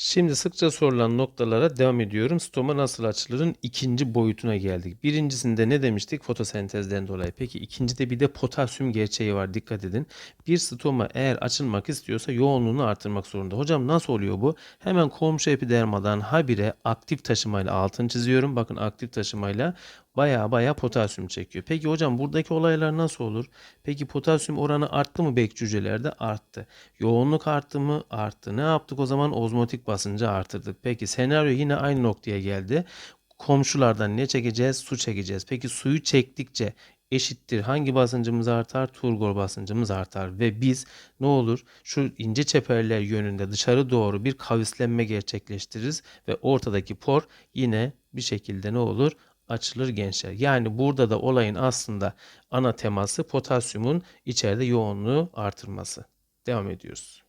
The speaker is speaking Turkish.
Şimdi sıkça sorulan noktalara devam ediyorum. Stoma nasıl açılırın ikinci boyutuna geldik. Birincisinde ne demiştik? Fotosentezden dolayı. Peki ikincide bir de potasyum gerçeği var. Dikkat edin. Bir stoma eğer açılmak istiyorsa yoğunluğunu artırmak zorunda. Hocam nasıl oluyor bu? Hemen komşu epidermadan habire aktif taşımayla altını çiziyorum. Bakın aktif taşımayla baya baya potasyum çekiyor. Peki hocam buradaki olaylar nasıl olur? Peki potasyum oranı arttı mı bek hücrelerde? Arttı. Yoğunluk arttı mı? Arttı. Ne yaptık o zaman? Ozmotik basıncı artırdık. Peki senaryo yine aynı noktaya geldi. Komşulardan ne çekeceğiz? Su çekeceğiz. Peki suyu çektikçe eşittir. Hangi basıncımız artar? Turgor basıncımız artar. Ve biz ne olur? Şu ince çeperler yönünde dışarı doğru bir kavislenme gerçekleştiririz. Ve ortadaki por yine bir şekilde ne olur? Açılır gençler. Yani burada da olayın aslında ana teması potasyumun içeride yoğunluğu artırması. Devam ediyoruz.